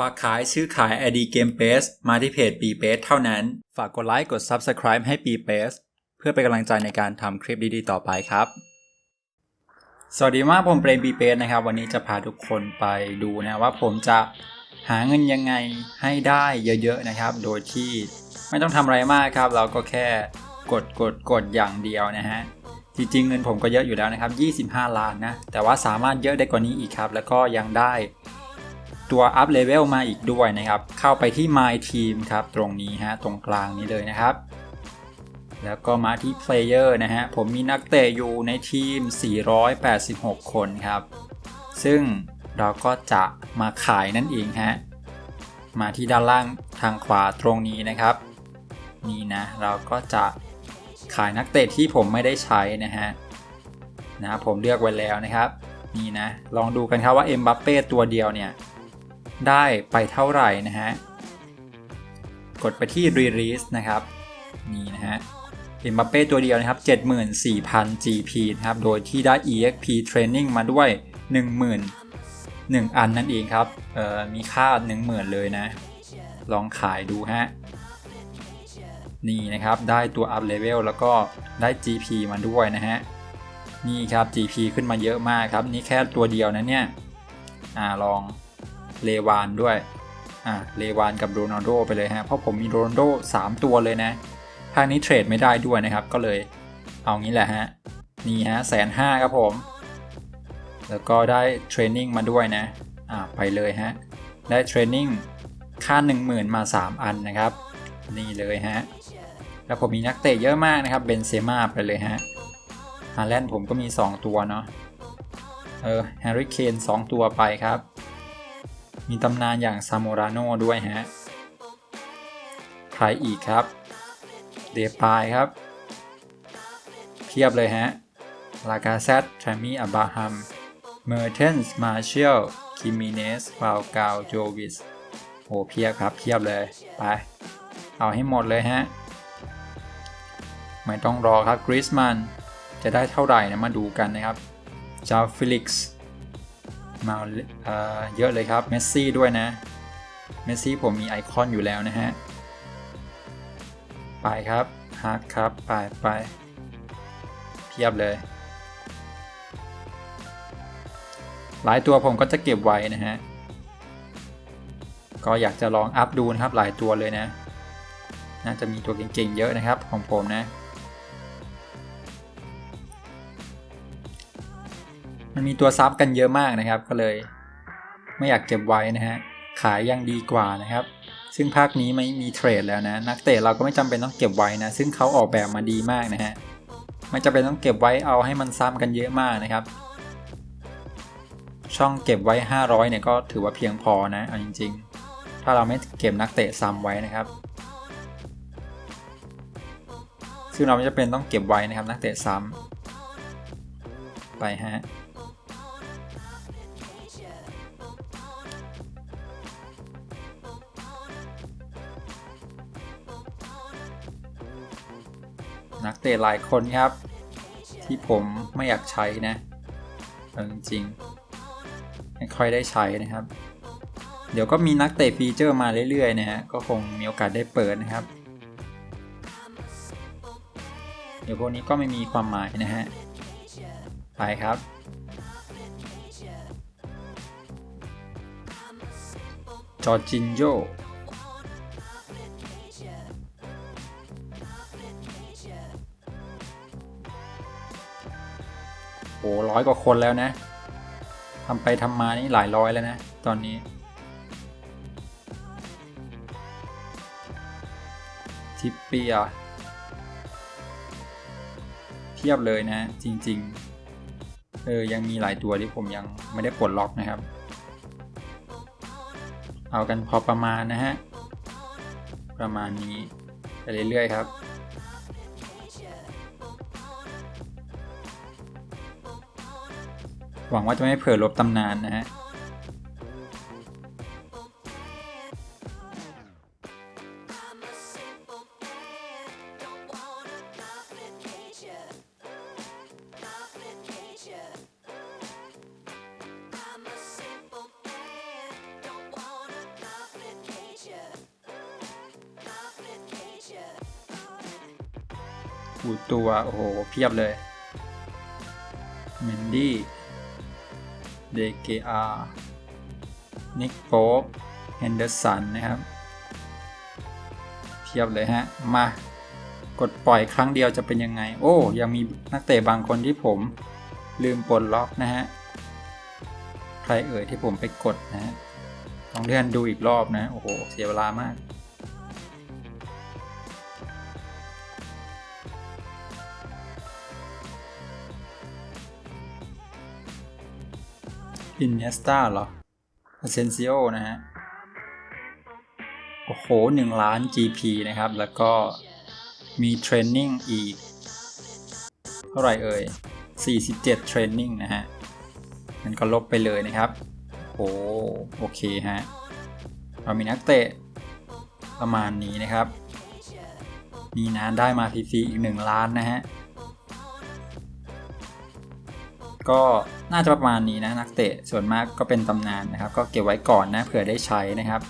ฝากขายซื้อขาย ID Game Base มาที่เพจ b b a s e เท่านั้น ฝากกดไลค์กด Subscribe ให้ b b a s e เพื่อเป็นกำลังใจในการทำคลิปดีๆ ต่อไปครับ สวัสดีมากผมเปรม b b a s e นะครับ วันนี้จะพาทุกคนไปดูนะว่าผมจะหาเงินยังไงให้ได้เยอะๆนะครับ โดยที่ไม่ต้องทำอะไรมากครับ เราก็แค่กดกดกดอย่างเดียวนะฮะจริงๆเงินผมก็เยอะอยู่แล้วนะครับ 25 ล้านนะ แต่ว่าสามารถเยอะได้กว่านี้อีกครับ แล้วก็ยังได้ ตัวอัพเลเวลมาอีกด้วยนะครับ เข้าไปที่ My Team ครับ ตรงนี้ฮะ ตรงกลางนี้เลยนะครับ แล้วก็มาที่ Player นะฮะ ผมมีนักเตะอยู่ในทีม 486 คนครับ ซึ่งเราก็จะมาขายนั่นเองฮะ มาที่ด้านล่างทางขวาตรงนี้นะครับ นี่นะ เราก็จะขายนักเตะที่ผมไม่ได้ใช้นะฮะนะผมเลือกไว้แล้วนะครับ นี่นะ ลองดูกันครับว่าเอ็มบัปเป้ตัวเดียวเนี่ย ได้ไปเท่าไหร่นะฮะ กดไปที่ Release นะครับ นี่นะฮะเอ็มบัปเป้ตัวเดียวนะครับ 74,000 GP นะครับ โดยที่ได้ EXP Training มาด้วย 10,000 1 อันนั่นเองครับเอ่อมีค่า 10,000 เลยนะ ลองขายดูฮะ นี่นะครับ ได้ตัว up level แล้วก็ได้ GP มาด้วยนะฮะ นี่ครับ GP ขึ้นมาเยอะมากครับ นี่แค่ตัวเดียวนะเนี่ย อ่าลอง เลวานด้วยอ่าเลวานกับโรนัลโดไปเลยฮะเพราะผมมีโรนัลโด3 ตัวเลยนะภาคนี้เทรดไม่ได้ด้วยนะครับ ก็เลยเอางี้แหละฮะนี่ฮะแสนห้าครับผม แล้วก็ได้เทรนนิ่งมาด้วยนะอ่าไปเลยฮะได้เทรนนิ่งค่า 10,000 มา 3 อันนะครับ นี่เลยฮะ แล้วผมมีนักเตะเยอะมากนะครับเบนเซม่าไปเลยฮะฮาแลนด์ผมก็มี 2 ตัวเนาะเออแฮร์รี่เคน2ตัวไปครับ มีตำนานอย่างซาโมราโน่ด้วยฮะ ใครอีกครับ เดปายครับ เพียบเลยฮะ ลากาเซตแทรมมี่อับราฮัม เมอร์เทนส์ มาเชียลคิมิเนสฟาวกาวโจวิสโหเพียบครับ เพียบเลย ไป เอาให้หมดเลยฮะ ไม่ต้องรอครับกริสมัน จะได้เท่าไหร่นะมาดูกันนะครับจาฟิลิกซ์ มาเอ่อเยอะเลยครับเมสซี่ด้วยนะเมสซี่ผมมีไอคอนอยู่แล้วนะฮะ ไปครับฮาร์ดครับ ไปไปเพียบเลย หลายตัวผมก็จะเก็บไว้นะฮะ ก็อยากจะลองอัพดูนะครับหลายตัวเลยนะ น่าจะมีตัวเก่งๆเยอะนะครับของผมนะ มันมีตัวซับกันเยอะมากนะครับ ก็เลย ไม่อยากเก็บไว้นะฮะ ขายยังดีกว่านะครับ ซึ่งภาคนี้ไม่มีเทรดแล้วนะ นักเตะเราก็ไม่จำเป็นต้องเก็บไว้นะ ซึ่งเขาออกแบบมาดีมากนะฮะ ไม่จำเป็นต้องเก็บไว้เอาให้มันซ้ำกันเยอะมากนะครับ ช่องเก็บไว้ 500เนี่ยก็ถือว่าเพียงพอนะ เอาจริง ๆ ถ้าเราไม่เก็บนักเตะซ้ำไว้นะครับซึ่งเราไม่จำเป็นต้องเก็บไว้นะครับนักเตะซ้ำไปฮะ นักเตะหลายคนครับ ที่ผมไม่อยากใช้นะจริงๆไม่ค่อยได้ใช้นะครับ เดี๋ยวก็มีนักเตะฟีเจอร์มาเรื่อยๆนะฮะก็คงมีโอกาสได้เปิดนะครับ เดี๋ยวพวกนี้ก็ไม่มีความหมายนะฮะไปครับจอร์จินโย ร้อยกว่าคนแล้วนะทำไปทำมานี่หลายร้อยแล้วนะ ตอนนี้ ทิปเปียเทียบเลยนะ จริง ๆ เออ ยังมีหลายตัวที่ผมยังไม่ได้ปลดล็อกนะครับ เอากันพอประมาณนะฮะ ประมาณนี้ ไปเรื่อยๆครับ หวังว่าจะไม่เผลอลบตำนานนะฮะูตัว โอ้โห เพียบเลยเมนดี้ เดเกอานิกโป๊ปเฮนเดอร์สันนะครับเพียบเลยฮะ มากดปล่อยครั้งเดียวจะเป็นยังไง โอ้ ยังมีนักเตะบางคนที่ผมลืมปลดล็อกนะฮะ ใครเอ่ยที่ผมไปกดนะฮะ ต้องเลื่อนดูอีกรอบนะ โอ้โห เสียเวลามาก อินเนสตาเหรออเซนซิโอนะฮะ โอ้โห1ล้าน GP นะครับ แล้วก็มีเทรนนิ่งอีก เท่าไหร่เอ่ย 47 เทรนนิ่งนะฮะมันก็ลบไปเลยนะครับ โอ้โอเคฮะ เรามีนักเตะประมาณนี้นะครับ มีนานได้มาฟรีๆอีก 1 ล้านนะฮะ ก็น่าจะประมาณนี้นะนักเตะส่วนมากก็เป็นตำนานนะครับ ก็เก็บไว้ก่อนนะเผื่อได้ใช้นะครับ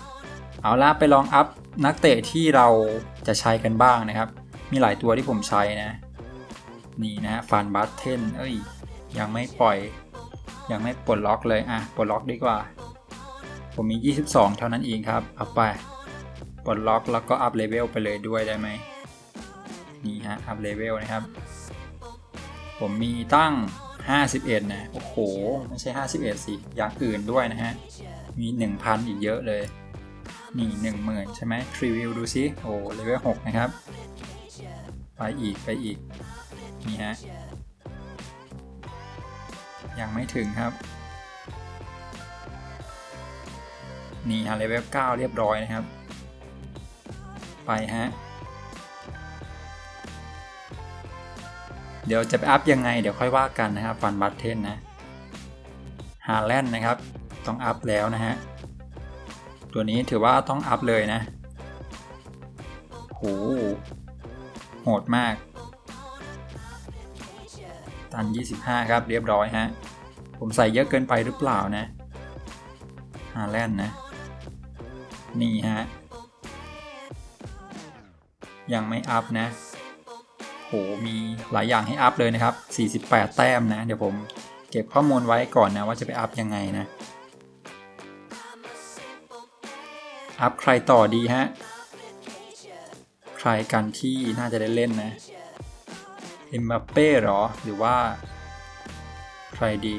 เอาล่ะไปลองอัพนักเตะที่เราจะใช้กันบ้างนะครับ มีหลายตัวที่ผมใช้นะนี่นะฟันบัตเทนเอ้ยยังไม่ปล่อย ยังไม่ปลดล็อกเลยอะปลดล็อกดีกว่า ผมมี 22 เท่านั้นเองครับเอาไปปลดล็อกแล้วก็อัพเลเวลไปเลยด้วยได้ไหมนี่ฮะอัพเลเวลนะครับ ผมมีตั้ง 51 นะ โอ้โห ไม่ใช่ 51 สิ อย่างอื่นด้วยนะฮะ มี 1,000 อีกเยอะเลย นี่ 10,000 ใช่ไหมทรีวิวดูซิ โอ้เลเวล6นะครับ ไปอีกไปอีก นี่ฮะ ยังไม่ถึงครับ นี่ฮะเลเวล9เรียบร้อยนะครับ ไปฮะ เดี๋ยวจะไปอัพยังไง เดี๋ยวค่อยว่ากันนะครับฟันบัตเทนนะฮาแลนด์นะครับ ต้องอัพแล้วนะฮะ ตัวนี้ถือว่าต้องอัพเลยนะโหโหดมาก ตัน 25 ครับเรียบร้อยฮะ ผมใส่เยอะเกินไปหรือเปล่านะฮาแลนด์นะ นี่ฮะ ยังไม่อัพนะ โหมีหลายอย่างให้อัพเลยนะครับ 48 แต้มนะ เดี๋ยวผมเก็บข้อมูลไว้ก่อนนะว่าจะไปอัพยังไงนะ อัพใครต่อดีฮะ ใครกันที่น่าจะได้เล่นนะเอ็มบัปเป้หรอ หรือว่า ใครดี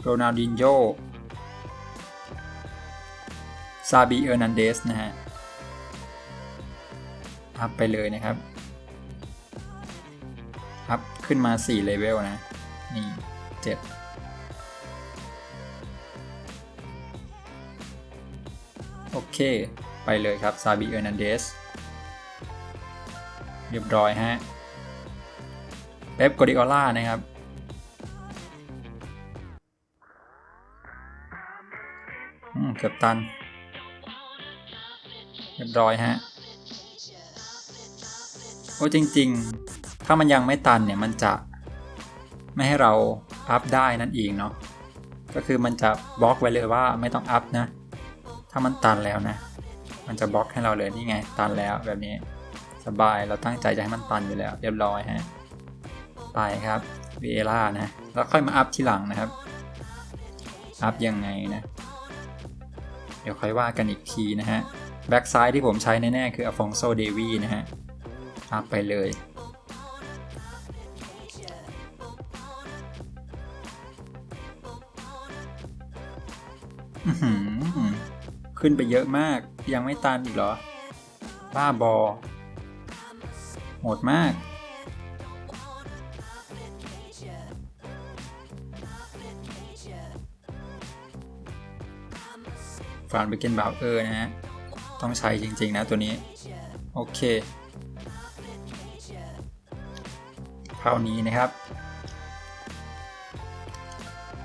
โรนัลดินโญซาบีเออร์นันเดสนะฮะ อัพไปเลยนะครับอัพขึ้นมา4เลเวลนะ นี่7โอเค ไปเลยครับ ซาบีเออร์นันเดส เรียบร้อยฮะ เป๊ปโกดิโอล่านะครับอืมเกือบตัน เรียบร้อยฮะ โอ้จริงๆ ถ้ามันยังไม่ตันเนี่ยมันจะไม่ให้เราอัพได้นั่นเองเนาะ ก็คือมันจะบล็อกไว้เลยว่าไม่ต้องอัพนะ ถ้ามันตันแล้วนะ มันจะบล็อกให้เราเลยนี่ไง ตันแล้วแบบนี้สบายเราตั้งใจจะให้มันตันอยู่แล้ว เรียบร้อยฮะ ไปครับวีเวล่านะ แล้วค่อยมาอัพทีหลังนะครับ อัพยังไงนะ เดี๋ยวค่อยว่ากันอีกทีนะฮะ แบ็กซ้ายที่ผมใช้แน่ๆคืออฟองโซเดวีนะฮะ อัพไปเลยอืขึ้นไปเยอะมาก ยังไม่ตันอีกเหรอ บ้าบอ โหดมาก ฟานเบเกนบาวเออร์นะฮะ ต้องใช้จริง ๆ นะตัวนี้ โอเค เท่านี้นะครับ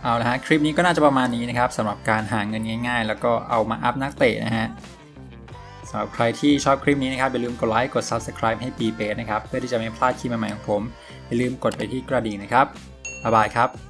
เอาละฮะคลิปนี้ก็น่าจะประมาณนี้นะครับสำหรับการหาเงินง่ายๆ แล้วก็เอามาอัพนักเตะนะฮะสำหรับใครที่ชอบคลิปนี้นะครับอย่าลืมกดไลค์กด Subscribe ให้ปีเปนะครับเพื่อที่จะไม่พลาดคลิปใหม่ๆของผมอย่าลืมกดไปที่กระดิ่งนะครับบ๊ายบายครับ